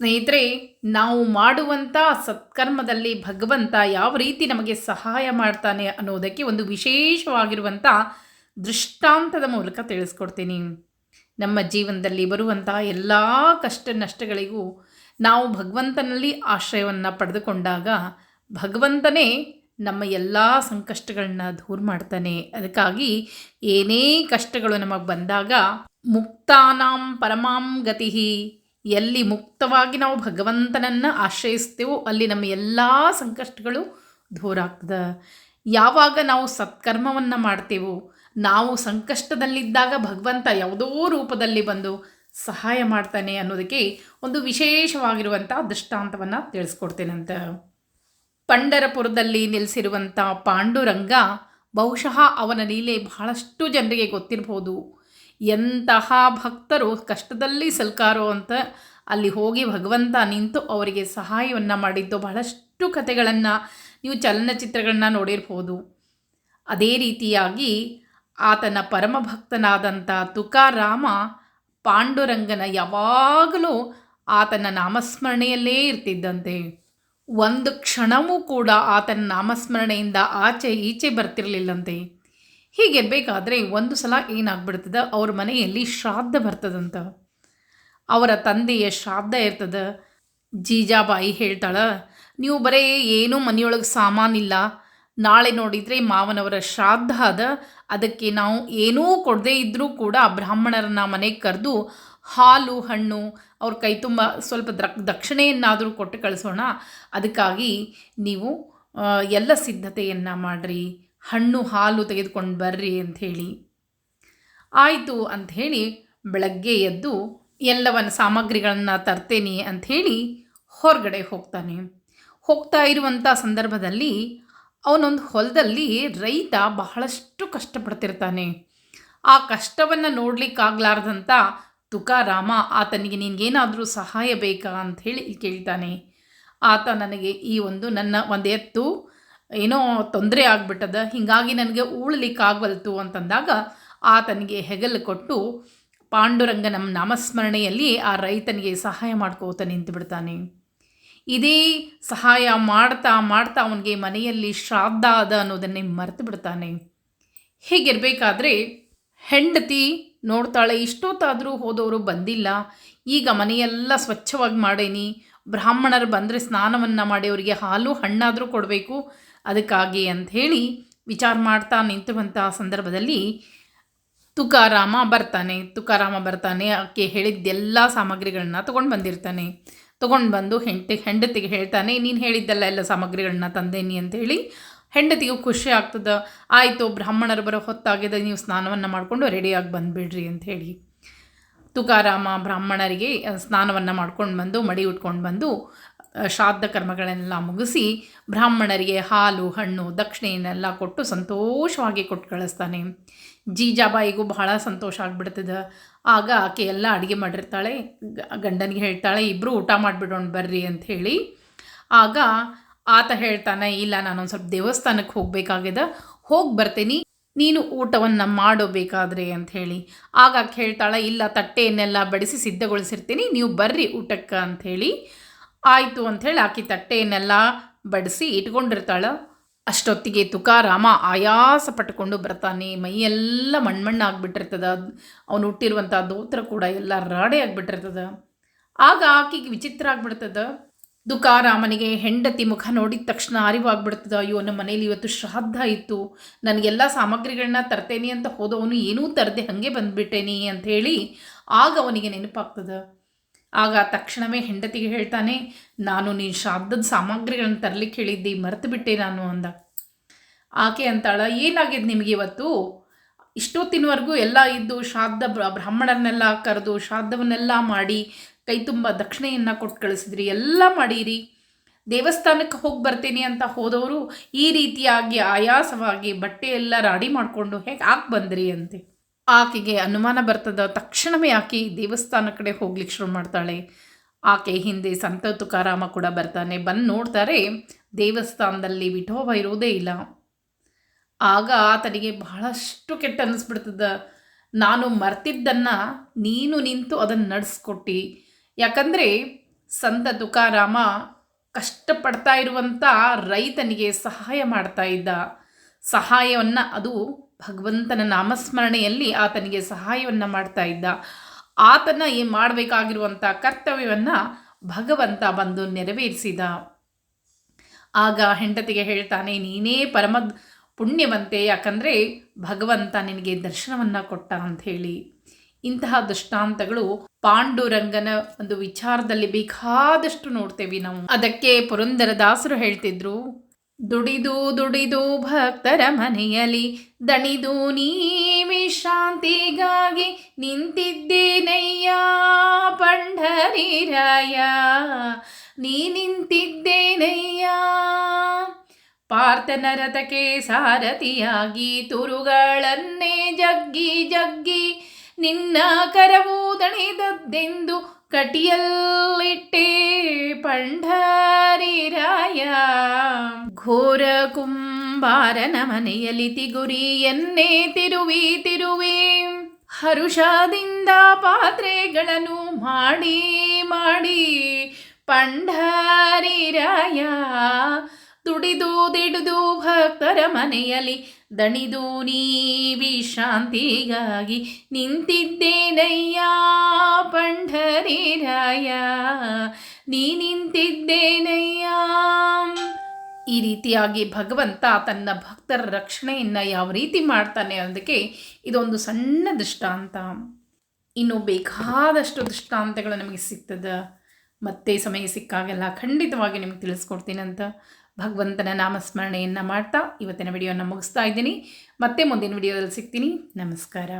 ಸ್ನೇಹಿತರೆ, ನಾವು ಮಾಡುವಂಥ ಸತ್ಕರ್ಮದಲ್ಲಿ ಭಗವಂತ ಯಾವ ರೀತಿ ನಮಗೆ ಸಹಾಯ ಮಾಡ್ತಾನೆ ಅನ್ನೋದಕ್ಕೆ ಒಂದು ವಿಶೇಷವಾಗಿರುವಂಥ ದೃಷ್ಟಾಂತದ ಮೂಲಕ ತಿಳಿಸ್ಕೊಡ್ತೀನಿ. ನಮ್ಮ ಜೀವನದಲ್ಲಿ ಬರುವಂತಹ ಎಲ್ಲ ಕಷ್ಟ ನಷ್ಟಗಳಿಗೂ ನಾವು ಭಗವಂತನಲ್ಲಿ ಆಶ್ರಯವನ್ನು ಪಡೆದುಕೊಂಡಾಗ ಭಗವಂತನೇ ನಮ್ಮ ಎಲ್ಲ ಸಂಕಷ್ಟಗಳನ್ನ ದೂರ ಮಾಡ್ತಾನೆ. ಅದಕ್ಕಾಗಿ ಏನೇ ಕಷ್ಟಗಳು ನಮಗೆ ಬಂದಾಗ ಮುಕ್ತಾನಾಂ ಪರಮಾಂ ಗತಿ ಎಲ್ಲಿ ಮುಕ್ತವಾಗಿ ನಾವು ಭಗವಂತನನ್ನು ಆಶ್ರಯಿಸ್ತೇವೋ ಅಲ್ಲಿ ನಮ್ಮ ಎಲ್ಲ ಸಂಕಷ್ಟಗಳು ದೂರ ಆಗ್ತದೆ. ಯಾವಾಗ ನಾವು ಸತ್ಕರ್ಮವನ್ನು ಮಾಡ್ತೇವೋ, ನಾವು ಸಂಕಷ್ಟದಲ್ಲಿದ್ದಾಗ ಭಗವಂತ ಯಾವುದೋ ರೂಪದಲ್ಲಿ ಬಂದು ಸಹಾಯ ಮಾಡ್ತಾನೆ ಅನ್ನೋದಕ್ಕೆ ಒಂದು ವಿಶೇಷವಾಗಿರುವಂಥ ದೃಷ್ಟಾಂತವನ್ನು ತಿಳಿಸ್ಕೊಡ್ತೇನಂತ. ಪಂಡರಪುರದಲ್ಲಿ ನಿಲ್ಲಿಸಿರುವಂಥ ಪಾಂಡುರಂಗ ಬಹುಶಃ ಅವನ ಲೀಲೆ ಬಹಳಷ್ಟು ಜನರಿಗೆ ಗೊತ್ತಿರ್ಬೋದು. ಎಂತಹ ಭಕ್ತರು ಕಷ್ಟದಲ್ಲಿ ಸಲ್ಕಾರೋ ಅಂತ ಅಲ್ಲಿ ಹೋಗಿ ಭಗವಂತ ನಿಂತು ಅವರಿಗೆ ಸಹಾಯವನ್ನು ಮಾಡಿದ್ದು ಬಹಳಷ್ಟು ಕಥೆಗಳನ್ನು ನೀವು ಚಲನಚಿತ್ರಗಳನ್ನ ನೋಡಿರ್ಬೋದು. ಅದೇ ರೀತಿಯಾಗಿ ಆತನ ಪರಮಭಕ್ತನಾದಂಥ ತುಕಾರಾಮ ಪಾಂಡುರಂಗನ ಯಾವಾಗಲೂ ಆತನ ನಾಮಸ್ಮರಣೆಯಲ್ಲೇ ಇರ್ತಿದ್ದಂತೆ. ಒಂದು ಕ್ಷಣವೂ ಕೂಡ ಆತನ ನಾಮಸ್ಮರಣೆಯಿಂದ ಆಚೆ ಈಚೆ ಬರ್ತಿರಲಿಲ್ಲಂತೆ. ಹೀಗಿರಬೇಕಾದ್ರೆ ಒಂದು ಸಲ ಏನಾಗ್ಬಿಡ್ತದೆ? ಅವ್ರ ಮನೆಯಲ್ಲಿ ಶ್ರಾದ್ದ ಬರ್ತದಂತ. ಅವರ ತಂದೆಯ ಶ್ರಾದ್ದ ಇರ್ತದೆ. ಜೀಜಾಬಾಯಿ ಹೇಳ್ತಾಳೆ, ನೀವು ಬರೀ ಏನೂ ಮನೆಯೊಳಗೆ ಸಾಮಾನಿಲ್ಲ ನಾಳೆ ನೋಡಿದರೆ ಮಾವನವರ ಶ್ರಾದ್ದ ಅದ. ಅದಕ್ಕೆ ನಾವು ಏನೂ ಕೊಡದೇ ಇದ್ದರೂ ಕೂಡ ಬ್ರಾಹ್ಮಣರನ್ನ ಮನೆಗೆ ಕರೆದು ಹಾಲು, ಹಣ್ಣು, ಅವ್ರ ಕೈ ತುಂಬ ಸ್ವಲ್ಪ ದ್ರ ದಕ್ಷಿಣೆಯನ್ನಾದರೂ ಕೊಟ್ಟು ಕಳಿಸೋಣ. ಅದಕ್ಕಾಗಿ ನೀವು ಎಲ್ಲ ಸಿದ್ಧತೆಯನ್ನು ಮಾಡಿರಿ. ಹಣ್ಣು ಹಾಲು ತೆಗೆದುಕೊಂಡು ಬರ್ರಿ ಅಂಥೇಳಿ. ಆಯಿತು ಅಂಥೇಳಿ ಬೆಳಗ್ಗೆ ಎದ್ದು ಎಲ್ಲವನ್ನ ಸಾಮಗ್ರಿಗಳನ್ನು ತರ್ತೇನೆ ಅಂಥೇಳಿ ಹೊರಗಡೆ ಹೋಗ್ತಾನೆ. ಹೋಗ್ತಾ ಇರುವಂಥ ಸಂದರ್ಭದಲ್ಲಿ ಅವನೊಂದು ಹೊಲದಲ್ಲಿ ರೈತ ಬಹಳಷ್ಟು ಕಷ್ಟಪಡ್ತಿರ್ತಾನೆ. ಆ ಕಷ್ಟವನ್ನು ನೋಡಲಿಕ್ಕಾಗ್ಲಾರ್ದಂಥ ತುಕಾರಾಮ ಆತನಿಗೆ ನಿನಗೇನಾದರೂ ಸಹಾಯ ಬೇಕಾ ಅಂಥೇಳಿ ಕೇಳ್ತಾನೆ. ಆತ ನನಗೆ ಈ ಒಂದು ನನ್ನ ಒಂದು ಎತ್ತು ಏನೋ ತೊಂದರೆ ಆಗ್ಬಿಟ್ಟದ, ಹೀಗಾಗಿ ನನಗೆ ಉಳ್ಲಿಕ್ಕಾಗವಲ್ತು ಅಂತಂದಾಗ ಆತನಿಗೆ ಹೆಗಲು ಕೊಟ್ಟು ಪಾಂಡುರಂಗನ ನಾಮಸ್ಮರಣೆಯಲ್ಲಿ ಆ ರೈತನಿಗೆ ಸಹಾಯ ಮಾಡ್ಕೋತ ನಿಂತು ಬಿಡ್ತಾನೆ ಇದೇ ಸಹಾಯ ಮಾಡ್ತಾ ಮಾಡ್ತಾ ಅವನಿಗೆ ಮನೆಯಲ್ಲಿ ಶ್ರಾದ್ದ ಅದ ಅನ್ನೋದನ್ನೇ ಮರೆತು ಬಿಡ್ತಾನೆ ಹೀಗಿರಬೇಕಾದ್ರೆ ಹೆಂಡತಿ ನೋಡ್ತಾಳೆ, ಇಷ್ಟೊತ್ತಾದರೂ ಹೋದವರು ಬಂದಿಲ್ಲ, ಈಗ ಮನೆಯೆಲ್ಲ ಸ್ವಚ್ಛವಾಗಿ ಮಾಡೇನಿ, ಬ್ರಾಹ್ಮಣರು ಬಂದರೆ ಸ್ನಾನವನ್ನು ಮಾಡಿ ಅವರಿಗೆ ಹಾಲು ಹಣ್ಣಾದರೂ ಕೊಡಬೇಕು ಅದಕ್ಕಾಗಿ ಅಂಥೇಳಿ ವಿಚಾರ ಮಾಡ್ತಾ ನಿಂತುವಂಥ ಸಂದರ್ಭದಲ್ಲಿ ತುಕಾರಾಮ ಬರ್ತಾನೆ. ತುಕಾರಾಮ ಬರ್ತಾನೆ. ಆಕೆ ಹೇಳಿದ್ದೆಲ್ಲ ಸಾಮಗ್ರಿಗಳನ್ನ ತೊಗೊಂಡು ಬಂದಿರ್ತಾನೆ. ತೊಗೊಂಡು ಬಂದು ಹೆಂಡತಿ ಹೆಂಡತಿಗೆ ಹೇಳ್ತಾನೆ, ನೀನು ಹೇಳಿದ್ದೆಲ್ಲ ಎಲ್ಲ ಸಾಮಗ್ರಿಗಳನ್ನ ತಂದೇನಿ ಅಂತೇಳಿ ಹೆಂಡತಿಗೂ ಖುಷಿ ಆಗ್ತದೆ. ಆಯಿತು, ಬ್ರಾಹ್ಮಣರು ಬರೋ ಹೊತ್ತಾಗಿದೆ. ನೀವು ಸ್ನಾನವನ್ನು ಮಾಡಿಕೊಂಡು ರೆಡಿಯಾಗಿ ಬಂದುಬಿಡ್ರಿ ಅಂಥೇಳಿ ತುಕಾರಾಮ ಬ್ರಾಹ್ಮಣರಿಗೆ ಸ್ನಾನವನ್ನು ಮಾಡ್ಕೊಂಡು ಬಂದು, ಮಡಿ ಉಟ್ಕೊಂಡು ಬಂದು ಶ್ರಾದ್ದ ಕರ್ಮಗಳನ್ನೆಲ್ಲ ಮುಗಿಸಿ ಬ್ರಾಹ್ಮಣರಿಗೆ ಹಾಲು, ಹಣ್ಣು, ದಕ್ಷಿಣೆಯನ್ನೆಲ್ಲ ಕೊಟ್ಟು ಸಂತೋಷವಾಗಿ ಕೊಟ್ಟು ಕಳಿಸ್ತಾನೆ. ಜೀಜಾಬಾಯಿಗೂ ಬಹಳ ಸಂತೋಷ ಆಗ್ಬಿಡ್ತದೆ. ಆಗ ಆಕೆ ಎಲ್ಲ ಅಡುಗೆ ಮಾಡಿರ್ತಾಳೆ. ಗಂಡನಿಗೆ ಹೇಳ್ತಾಳೆ ಇಬ್ಬರು ಊಟ ಮಾಡಿಬಿಡೋಣ ಬರ್ರಿ ಅಂತ ಹೇಳಿ. ಆಗ ಆತ ಹೇಳ್ತಾನೆ, ಇಲ್ಲ, ನಾನೊಂದು ಸ್ವಲ್ಪ ದೇವಸ್ಥಾನಕ್ಕೆ ಹೋಗಬೇಕಾಗಿದೆ ಹೋಗಿ ಬರ್ತೀನಿ, ನೀನು ಊಟವನ್ನು ಮಾಡೋಬೇಕಾದ್ರೆ ಹೇಳಿ. ಆಗ ಹೇಳ್ತಾಳೆ, ಇಲ್ಲ, ತಟ್ಟೆಯನ್ನೆಲ್ಲ ಬಡಿಸಿ ಸಿದ್ಧಗೊಳಿಸಿರ್ತೀನಿ, ನೀವು ಬರ್ರಿ ಊಟಕ್ಕೆ ಅಂಥೇಳಿ ಆಯಿತು ಅಂಥೇಳಿ ಆಕೆ ತಟ್ಟೆಯನ್ನೆಲ್ಲ ಬಡಿಸಿ ಇಟ್ಕೊಂಡಿರ್ತಾಳೆ. ಅಷ್ಟೊತ್ತಿಗೆ ತುಕಾರಾಮ ಆಯಾಸ ಪಟ್ಕೊಂಡು ಬರ್ತಾನೆ. ಮೈಯೆಲ್ಲ ಮಣ್ಮಣ್ಣು ಆಗಿಬಿಟ್ಟಿರ್ತದ ಅವನು ಹುಟ್ಟಿರುವಂಥ ದೋತ್ರ ಕೂಡ ಎಲ್ಲ ರಾಡೆ ಆಗಿಬಿಟ್ಟಿರ್ತದ. ಆಗ ಆಕೆಗೆ ವಿಚಿತ್ರ ಆಗ್ಬಿಡ್ತದ. ದುಕಾರಾಮನಿಗೆ ಹೆಂಡತಿ ಮುಖ ನೋಡಿದ ತಕ್ಷಣ ಅರಿವಾಗ್ಬಿಡ್ತದ. ಅಯ್ಯೋ, ನಮ್ಮ ಮನೇಲಿ ಇವತ್ತು ಶ್ರಾದ್ದ ಇತ್ತು. ನನಗೆಲ್ಲ ಸಾಮಗ್ರಿಗಳನ್ನ ತರ್ತೇನೆ ಅಂತ ಹೋದವನು ಏನೂ ತರದೆ ಹಾಗೆ ಬಂದುಬಿಟ್ಟೇನಿ ಅಂಥೇಳಿ ಆಗ ಅವನಿಗೆ ನೆನಪಾಗ್ತದ. ಆಗ ತಕ್ಷಣವೇ ಹೆಂಡತಿಗೆ ಹೇಳ್ತಾನೆ, ನಾನು ನೀನು ಶ್ರಾದ್ದದ ಸಾಮಗ್ರಿಗಳನ್ನ ತರಲಿಕ್ಕೆ ಹೇಳಿದ್ದಿ, ಮರೆತು ಬಿಟ್ಟೆ ನಾನು ಅಂದ. ಆಕೆ ಅಂತಾಳ ಏನಾಗಿದೆ ನಿಮಗೆ ಇವತ್ತು? ಇಷ್ಟೊತ್ತಿನವರೆಗೂ ಎಲ್ಲ ಇದ್ದು ಶ್ರಾದ್ದ ಬ್ರ- ಬ್ರಾಹ್ಮಣರನ್ನೆಲ್ಲ ಕರೆದು ಶ್ರಾದ್ದವನ್ನೆಲ್ಲ ಮಾಡಿ ಕೈ ತುಂಬ ದಕ್ಷಿಣೆಯನ್ನು ಕೊಟ್ಟು ಕಳಿಸಿದ್ರಿ, ಎಲ್ಲ ಮಾಡೀರಿ. ದೇವಸ್ಥಾನಕ್ಕೆ ಹೋಗಿ ಬರ್ತೀನಿ ಅಂತ ಹೋದವರು ಈ ರೀತಿಯಾಗಿ ಆಯಾಸವಾಗಿ ಬಟ್ಟೆ ಎಲ್ಲ ರಾಡಿ ಮಾಡಿಕೊಂಡು ಹೇಗೆ ಹಾಕಿ ಬಂದ್ರಿ ಅಂತೆ. ಆಕೆಗೆ ಅನುಮಾನ ಬರ್ತದ, ತಕ್ಷಣವೇ ಆಕೆ ದೇವಸ್ಥಾನ ಕಡೆ ಹೋಗ್ಲಿಕ್ಕೆ ಶುರು ಮಾಡ್ತಾಳೆ. ಆಕೆ ಹಿಂದೆ ಸಂತ ತುಕಾರಾಮ ಕೂಡ ಬರ್ತಾನೆ. ಬಂದು ನೋಡ್ತಾರೆ, ದೇವಸ್ಥಾನದಲ್ಲಿ ವಿಠೋಬ ಇರೋದೇ ಇಲ್ಲ. ಆಗ ಆತನಿಗೆ ಬಹಳಷ್ಟು ಕೆಟ್ಟ ಅನ್ನಿಸ್ಬಿಡ್ತದ ನಾನು ಮರ್ತಿದ್ದನ್ನು ನೀನು ನಿಂತು ಅದನ್ನು ನಡೆಸ್ಕೊಟ್ಟಿ. ಯಾಕಂದರೆ ಸಂತ ತುಕಾರಾಮ ಕಷ್ಟಪಡ್ತಾ ಇರುವಂಥ ರೈತನಿಗೆ ಸಹಾಯ ಮಾಡ್ತಾ ಇದ್ದ. ಸಹಾಯವನ್ನು ಅದು ಭಗವಂತನ ನಾಮಸ್ಮರಣೆಯಲ್ಲಿ ಆತನಿಗೆ ಸಹಾಯವನ್ನು ಮಾಡ್ತಾ ಇದ್ದ. ಆತನ ಈ ಮಾಡಬೇಕಾಗಿರುವಂಥ ಕರ್ತವ್ಯವನ್ನು ಭಗವಂತ ಬಂದು ನೆರವೇರಿಸಿದ. ಆಗ ಹೆಂಡತಿಗೆ ಹೇಳ್ತಾನೆ, ನೀನೇ ಪರಮ ಪುಣ್ಯವಂತೆ, ಯಾಕಂದರೆ ಭಗವಂತ ನಿನಗೆ ದರ್ಶನವನ್ನು ಕೊಟ್ಟ ಅಂಥೇಳಿ ಇಂತಹ ದೃಷ್ಟಾಂತಗಳು ಪಾಂಡುರಂಗನ ಒಂದು ವಿಚಾರದಲ್ಲಿ ಬೇಕಾದಷ್ಟು ನೋಡ್ತೇವೆ ನಾವು. ಅದಕ್ಕೆ ಪುರಂದರದಾಸರು ಹೇಳ್ತಿದ್ರು ದುಡಿದು ದುಡಿದು ಭಕ್ತರ ಮನೆಯಲ್ಲಿ ದಣಿದು ನೀ ವಿಶ್ರಾಂತಿಗಾಗಿ ನಿಂತಿದ್ದೇನಯ್ಯ ಪಂಢರಿರಾಯ? ನೀ ನಿಂತಿದ್ದೇನಯ್ಯ? ಪಾರ್ಥನ ರಥಕ್ಕೆ ಸಾರಥಿಯಾಗಿ ತುರುಗಳನ್ನೇ ಜಗ್ಗಿ ಜಗ್ಗಿ ನಿನ್ನ ಕರವು ದಣಿದದ್ದೆಂದು ಕಟಿಯಲ್ಲಿಟ್ಟೆ ಪಂಢರಿರಾಯ. ಘೋರ ಕುಂಬಾರನ ಮನೆಯಲ್ಲಿ ತಿಗುರಿಯನ್ನೇ ತಿರುವಿ ತಿರುವಿ. ಹರುಷದಿಂದ ಪಾತ್ರೆಗಳನ್ನು ಮಾಡಿ ಮಾಡಿ ಪಂಢರಿರಾಯ. ದುಡಿದು ದಿಡಿದು ಭಕ್ತರ ಮನೆಯಲ್ಲಿ ದಣಿದು ನೀ ವಿಶ್ರಾಂತಿಗಾಗಿ ನಿಂತಿದ್ದೇನಯ್ಯ ಪಂಢರಿರಾಯ? ನೀ ನಿಂತಿದ್ದೇನಯ್ಯ? ಈ ರೀತಿಯಾಗಿ ಭಗವಂತ ತನ್ನ ಭಕ್ತರ ರಕ್ಷಣೆಯನ್ನು ಯಾವ ರೀತಿ ಮಾಡ್ತಾನೆ ಅನ್ನೋದಕ್ಕೆ ಇದೊಂದು ಸಣ್ಣ ದೃಷ್ಟಾಂತ. ಇನ್ನು ಬೇಕಾದಷ್ಟು ದೃಷ್ಟಾಂತಗಳು ನಮಗೆ ಸಿಗ್ತದೆ. ಮತ್ತೆ ಸಮಯ ಸಿಕ್ಕಾಗೆಲ್ಲ ಖಂಡಿತವಾಗಿ ನಿಮಗೆ ತಿಳಿಸ್ಕೊಡ್ತೀನಂತ. ಭಗವಂತನ ನಾಮಸ್ಮರಣೆಯನ್ನು ಮಾಡ್ತಾ ಇವತ್ತಿನ ವಿಡಿಯೋನ ಮುಗಿಸ್ತಾ ಇದ್ದೀನಿ. ಮತ್ತೆ ಮುಂದಿನ ವಿಡಿಯೋದಲ್ಲಿ ಸಿಗ್ತೀನಿ. ನಮಸ್ಕಾರ.